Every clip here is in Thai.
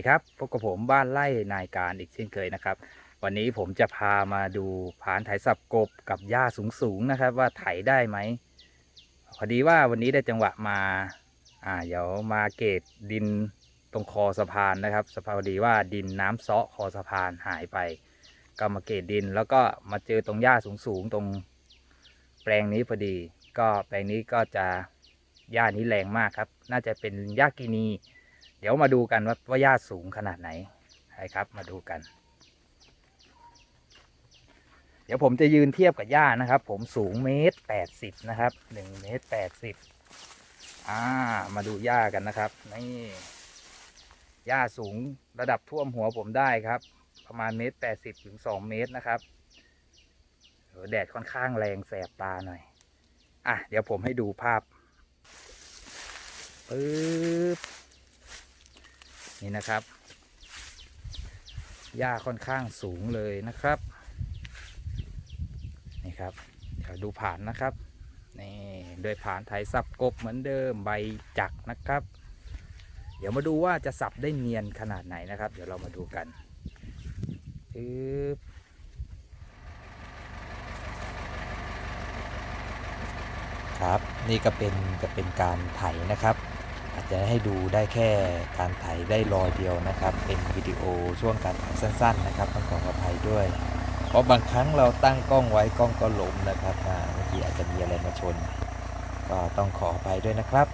ดีครับพบกับผมบ้านไร่นายการอีกเช่นเคยนะครับ วันนี้ผมจะพามาดูผานไถสับกบกับหญ้าสูงๆนะครับ ว่าไถได้ไหมพอดีว่าวันนี้ได้จังหวะมาอ่าเดี๋ยวมาเกตดินตรงคอสะพานนะครับสภาพพอดีว่าดินน้ำเซาะคอสะพานหายไป ก็มาเกตดินแล้วก็มาเจอตรงหญ้าสูงๆตรง แปลงนี้พอดี ก็แปลงนี้ก็จะหญ้านี้แรงมากครับ น่าจะเป็นหญ้ากินี เดี๋ยวมาดูกันว่าว่าหญ้าสูงขนาดไหนใช่ครับมาดูกัน เดี๋ยวผมจะยืนเทียบกับหญ้านะครับ ผมสูงเมตรแปดสิบนะครับหนึ่งเมตรแปดสิบอ่ามาดูหญ้ากันนะครับนี่หญ้าสูงระดับท่วมหัวผมได้ครับ ประมาณเมตรแปดสิบถึงสองเมตรนะครับแดดค่อนข้างแรงแสบตาหน่อยอะเดี๋ยวผมให้ดูภาพปึ๊บ นี่นะครับหญ้าค่อนข้างสูงเลยนะครับ นี่ครับเดี๋ยวดูผ่านนะครับนี่โดยผ่านไถสับกบเหมือนเดิมใบจักนะครับ เดี๋ยวมาดูว่าจะสับได้เนียนขนาดไหนนะครับ เดี๋ยวเรามาดูกันปึ๊บครับ นี่ก็เป็นจะเป็นการไถนะครับ อาจจะให้ดูได้แค่การไถได้รอยเดียวนะครับ เป็นวิดีโอช่วงการไถสั้น ๆ นะครับต้องขออภัยด้วย เพราะบางครั้งเราตั้งกล้องไว้กล้องก็ล้มนะครับอ่าบางทีอาจจะมีอะไรมาชน ก็ต้องขออภัยด้วยนะครับ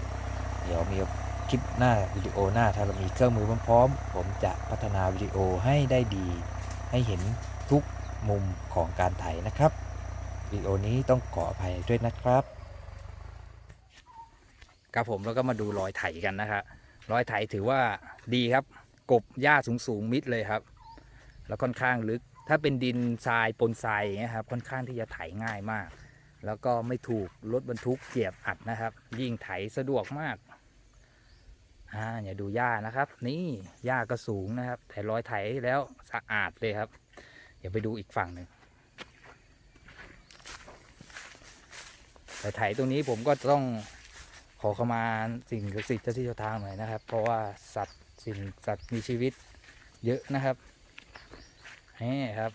เดี๋ยวมีคลิปหน้าวิดีโอหน้าถ้าเรามีเครื่องมือพร้อมๆผมจะพัฒนาวิดีโอให้ได้ดี ให้เห็นทุกมุมของการไถนะครับวิดีโอนี้ต้องขออภัยด้วยนะครับ ครับผมแล้วก็มาดูรอยไถกันนะครับรอยไถถือว่าดีครับ กบหญ้าสูงสูงมิดเลยครับ แล้วค่อนข้างลึกถ้าเป็นดินทรายปนทรายอย่างเงี้ยครับค่อนข้างที่จะไถง่ายมาก แล้วก็ไม่ถูกรถบรรทุกเกียบอัดนะครับ ยิ่งไถสะดวกมากอ่าอย่าดูหญ้านะครับ นี่หญ้าก็สูงนะครับ แต่รอยไถแล้วสะอาดเลยครับเดี๋ยวไปดูอีกฝั่งหนึ่งแต่ไถตรงนี้ผมก็ต้อง ขอเข้ามาสิ่งศักดิ์สิทธิ์เจ้าที่เจ้าทางหน่อยนะครับ เพราะว่าสัตว์สิ่งสัตว์มีชีวิตเยอะนะครับนี่ครับ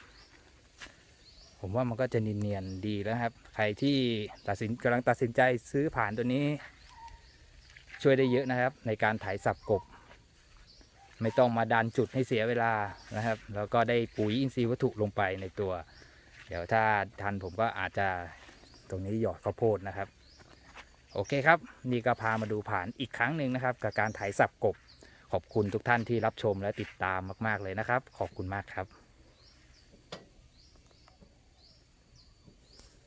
ผมว่ามันก็จะเนียนๆดีแล้วครับ ใครที่ตัดสินกำลังตัดสินใจซื้อผ่านตัวนี้ ช่วยได้เยอะนะครับ ในการไถสับกบ ไม่ต้องมาดันจุดให้เสียเวลานะครับ แล้วก็ได้ปุ๋ยอินทรีย์วัตถุลงไปในตัว เดี๋ยวถ้าทันผมก็อาจจะตรงนี้หยอดข้าวโพดนะครับ โอเคครับ นี่ก็พามาดูผ่านอีกครั้งหนึ่งนะครับ กับการไถสับกบ ขอบคุณทุกท่านที่รับชมและติดตามมาก ๆ เลยนะครับ ขอบคุณมากครับ